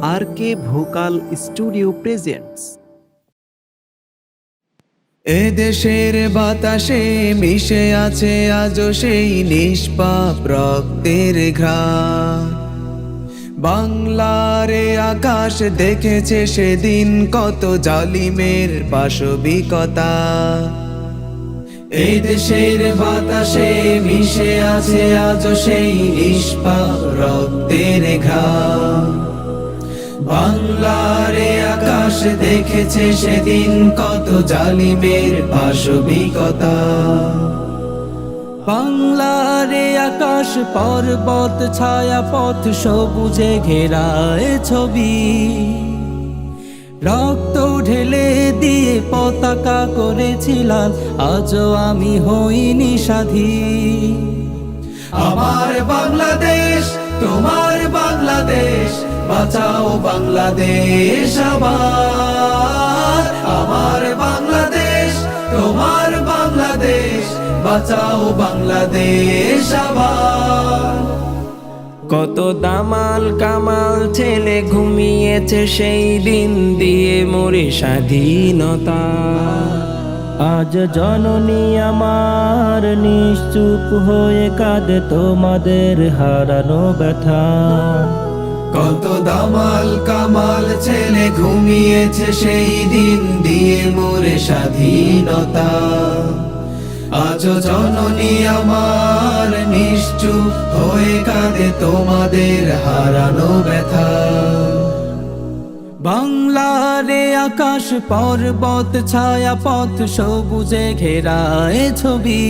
R K vocal studio presents. এ দেশের বাতাসে মিশে আছে আজও সেই নিষ্পাপ রক্তের ঘ্রাণ। বাংলারে আকাশ দেখেছে সেদিন কত জালিমের পাশবিকতা। এই দেশের বাতাসে মিশে আছে আজও সেই নিষ্পাপ রক্তের ঘ্রাণ। বাংলারে আকাশ দেখেছে সেদিন কত জালিমের পাশবিকতা। বাংলারে আকাশ পর্বত ছায়া পথ সবুজে ঘেরায় ছবি। রক্ত ঢেলে দিয়ে পতাকা করেছিলাম, আজও আমি হইনি স্বাধীন। আমার বাংলাদেশ তোমার বাঁচাও বাংলাদেশ আবার। আমার বাংলাদেশ, তোমার বাংলাদেশ, বাঁচাও বাংলাদেশ আবার। কত দামাল কামাল ছেলে ঘুমিয়েছে সেই দিন দিয়ে মরে স্বাধীনতা। আজ জননী আমার নিশ্চুপ হয়ে কাঁদে তোমাদের হারানো ব্যথা। কত দামাল কামাল ছেলে ঘুমিয়েছে সেই দিন দিয়ে মোরে স্বাধীনতা। আজ জননী আমার নিশ্চুপ হয়ে কাঁদে তোমাদের হারানো ব্যথা। বাংলারে আকাশ পর্বত ছায়া পথ সবুজে ঘেরায় ছবি।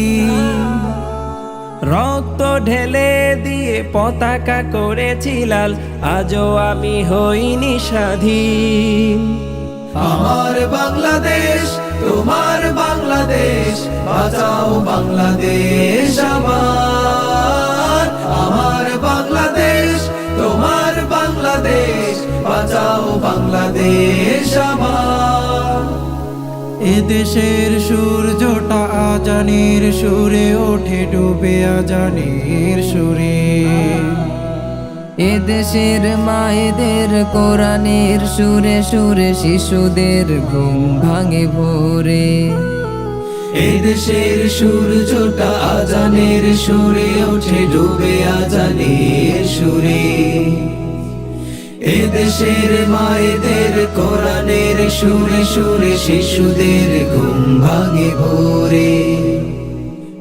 রক্ত ঢেলে দিয়ে পতাকা করেছিলাল আজও আমি হইনি স্বাধীন। আমার বাংলাদেশ, তোমার বাংলাদেশ, বাঁচাও বাংলাদেশ আমার। আমার বাংলাদেশ, তোমার বাংলাদেশ, বাঁচাও বাংলাদেশ আমার। এদেশের সূর্যটা আজানের সুরে ওঠে, ডুবে আজানের সুরে। এদেশের মায়েদের কোরআনের সুরে সুরে শিশুদের ঘুম ভাঙে ভোরে। এই দেশের সূর্যটা আজানের সুরে ওঠে, ডুবে আজানের সুরে। এ দেশের মায়েদের কোরআনের সুরে সুরে, শিশুদের ঘুম ভাঙে ভোরে।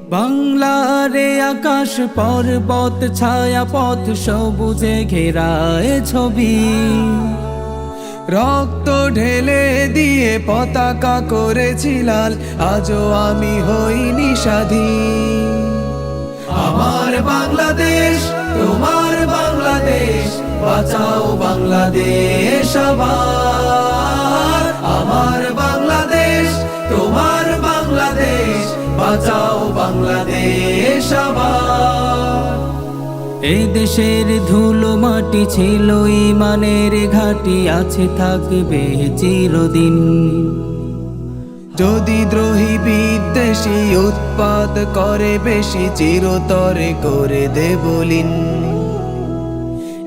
বাংলারে আকাশ, পর্বত ছায়া পথ সবুজে ঘেরায় ছবি। রক্ত ঢেলে দিয়ে পতাকা করেছিলাল আজও আমি হইনি স্বাধীন। আমার বাংলাদেশ, তোমার বাঁচাও বাংলাদেশ আবার। আমার বাংলাদেশ তোমার বাংলাদেশ বাঁচাও বাংলাদেশ আবার। এই দেশের ধুলো মাটি ছিল ইমানের ঘাটি আছে থাকবে চিরদিন। যদি দ্রোহী বিদ্বেষী উৎপাদ করে বেশি চিরতরে করে দেবলিন।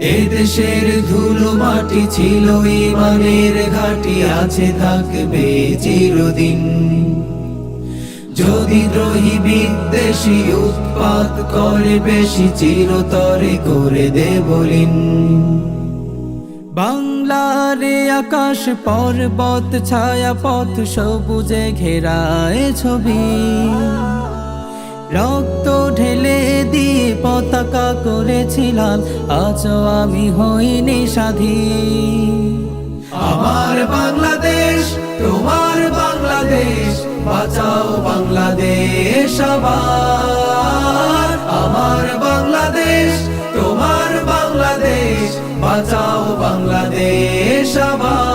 এ দেশের ধুলো মাটি ছিল ইমানের ঘাটি, আছে থাকবে চিরদিন। যদি দ্রোহী বিদ্বেষী উৎপাত করে, বেশি চিরতরে করে দেবলিন বাংলারে আকাশ পর্বত ছায়া পথ সবুজে ঘেরায় ছবি। রক্ত তাকা করেছিলাম আজ আমি হইনি স্বাধীন। আমার বাংলাদেশ, তোমার বাংলাদেশ, বাঁচাও বাংলাদেশ আবার। আমার বাংলাদেশ, তোমার বাংলাদেশ, বাঁচাও বাংলাদেশ আবার।